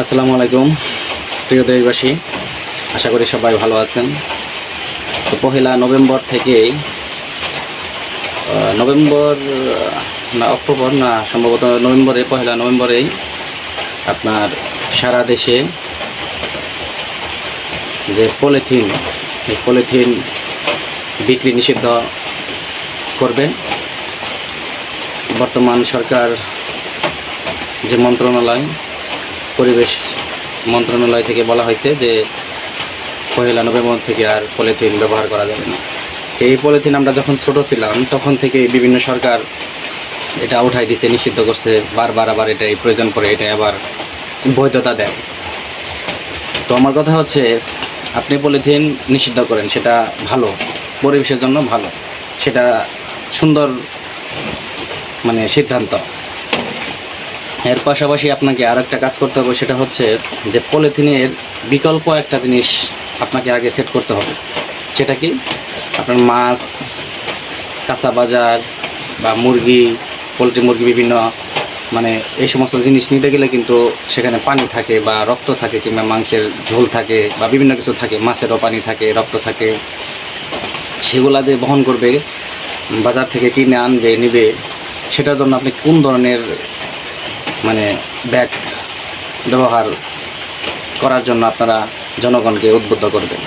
আসসালামু আলাইকুম, প্রিয় দেশবাসী, আশা করি সবাই ভালো আছেন। তো পহেলা নভেম্বর থেকেই নভেম্বর না, অক্টোবর, না, সম্ভবত নভেম্বরে, পহেলা নভেম্বরেই আপনার সারা দেশে যে পলিথিন, এই পলিথিন বিক্রি নিষিদ্ধ করবে। বর্তমান সরকার যে মন্ত্রণালয় পরিবেশ মন্ত্রণালয় থেকে বলা হয়েছে যে পহেলা নভেম্বর থেকে আর পলিথিন ব্যবহার করা যাবে না। এই পলিথিন আমরা যখন ছোট ছিলাম, তখন থেকে বিভিন্ন সরকার এটা উঠাই দিছে, নিষিদ্ধ করছে, বারবার আবার এটাই প্রয়োজন পড়ে এটা আবার বৈধতা দেয়। তো আমার কথা হচ্ছে, আপনি পলিথিন নিষিদ্ধ করেন, সেটা ভালো, পরিবেশের জন্য ভালো, সেটা সুন্দর মানে সিদ্ধান্ত। এর পাশাপাশি আপনাকে আর একটা কাজ করতে হবে, সেটা হচ্ছে যে পলিথিনের বিকল্প একটা জিনিস আপনাকে আগে সেট করতে হবে। সেটা কি? আপনার মাছ, কাঁচা বাজার বা মুরগি, পোলট্রি মুরগি বিভিন্ন মানে এই সমস্ত জিনিস নিতে গেলে কিন্তু সেখানে পানি থাকে বা রক্ত থাকে কিংবা মাংসের ঝোল থাকে বা বিভিন্ন কিছু থাকে, মাছেরও পানি থাকে, রক্ত থাকে। সেগুলা যে বহন করবে, বাজার থেকে কিনে আনবে, নিবে, সেটার জন্য আপনি কোন ধরনের মানে ব্যাগ ব্যবহার করার জন্য আপনারা জনগণকে উদ্বুদ্ধ করবেন।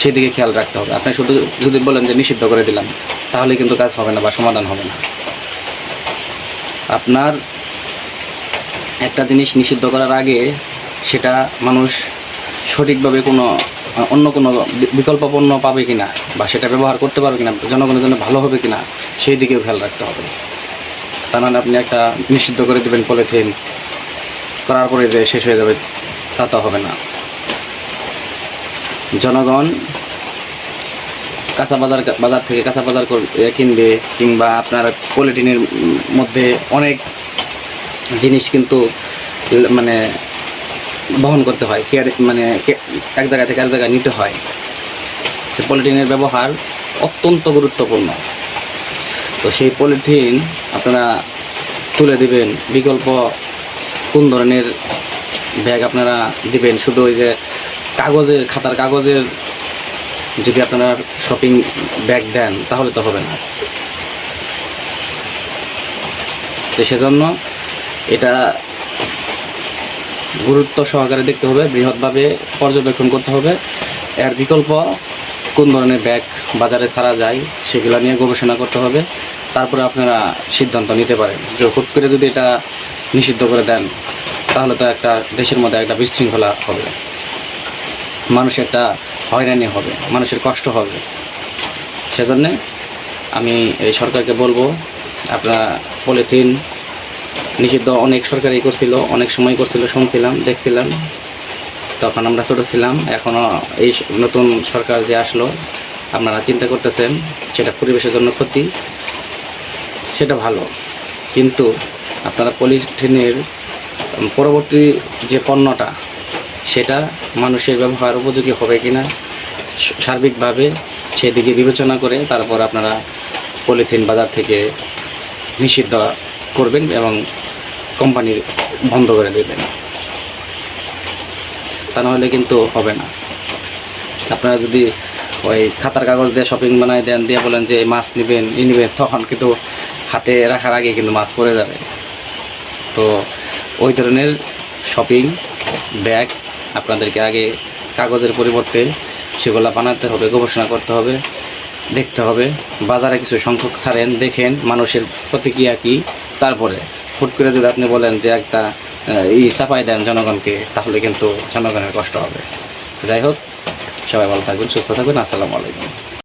সেদিকে খেয়াল রাখতে হবে। আপনি শুধু যদি বলেন যে নিষিদ্ধ করে দিলাম, তাহলে কিন্তু কাজ হবে না বা সমাধান হবে না। আপনার একটা জিনিস নিষিদ্ধ করার আগে সেটা মানুষ সঠিকভাবে কোনো, অন্য কোনো বিকল্প পণ্য পাবে কিনা বা সেটা ব্যবহার করতে পারবে কিনা, জনগণের জন্য ভালো হবে কিনা, সেই দিকেও খেয়াল রাখতে হবে। তা নাহলে আপনি একটা নিষিদ্ধ করে দেবেন পলিথিন। করার পরে যে শেষ হয়ে যাবে, তা তো হবে না। জনগণ কাঁচা বাজার বাজার থেকে কাঁচা বাজার কিনবে, কিংবা আপনার পলিথিনের মধ্যে অনেক জিনিস কিন্তু মানে বহন করতে হয়। কেয়ার মানে এক জায়গা থেকে এক জায়গায় নিতে হয়। তো পলিথিনের ব্যবহার অত্যন্ত গুরুত্বপূর্ণ। তো সেই পলিথিন আপনারা তুলে দিবেন। বিকল্প কোন ধরনের ব্যাগ আপনারা দিবেন? শুধু ওই যে কাগজের, খাতার কাগজের যদি আপনারা শপিং ব্যাগ দেন, তাহলে তো হবে না। তো সেজন্য এটা গুরুত্ব সহকারে দেখতে হবে, বৃহৎভাবে পর্যবেক্ষণ করতে হবে। এর বিকল্প কোন ধরনের ব্যাগ বাজারে ছাড়া যায়, সেগুলো নিয়ে গবেষণা করতে হবে। তারপরে আপনারা সিদ্ধান্ত নিতে পারেন যে হুট করে যদি এটা নিষিদ্ধ করে দেন, তাহলে তো একটা দেশের মধ্যে একটা বিশৃঙ্খলা হবে। মানুষ একটা হয়রানি হবে, মানুষের কষ্ট হবে। সেজন্যে আমি এই সরকারকে বলব, আপনারা পলিথিন নিষিদ্ধ অনেক সরকারই করছিল, অনেক সময় করছিল, শুনছিলাম, দেখছিলাম। তখন আমরা ছোটো ছিলাম এখনও এই নতুন সরকার যে আসলো, আপনারা চিন্তা করতেছেন, সেটা পরিবেশের জন্য ক্ষতি। সেটা ভালো। কিন্তু আপনারা পলিথিনের পরবর্তী যে পণ্যটা, সেটা মানুষের ব্যবহার উপযোগী হবে কি না সার্বিকভাবে সেদিকে বিবেচনা করে তারপর আপনারা পলিথিন বাজার থেকে নিষিদ্ধ করবেন এবং কোম্পানি বন্ধ করে দেবেন। তা নাহলে কিন্তু হবে না। আপনারা যদি ওই খাতার কাগজ দিয়ে শপিং বানাই দেন, দিয়ে বলেন যে মাছ নেবেন ই নেবেন, তখন কিন্তু হাতে রাখার আগে কিন্তু মাছ পড়ে যাবে। তো ওই ধরনের শপিং ব্যাগ আপনাদেরকে আগে কাগজের পরিবর্তে সেগুলো বানাতে হবে, গবেষণা করতে হবে, দেখতে হবে। বাজারে কিছু সংখ্যক ছাড়েন, দেখেন মানুষের প্রতিক্রিয়া কী। তারপরে হুট করে যদি আপনি বলেন যে একটা ই চাপাই দেন জনগণকে, তাহলে কিন্তু জনগণের কষ্ট হবে। যাই হোক, সবাই ভালো থাকবেন, সুস্থ থাকবেন, আসসালামু আলাইকুম।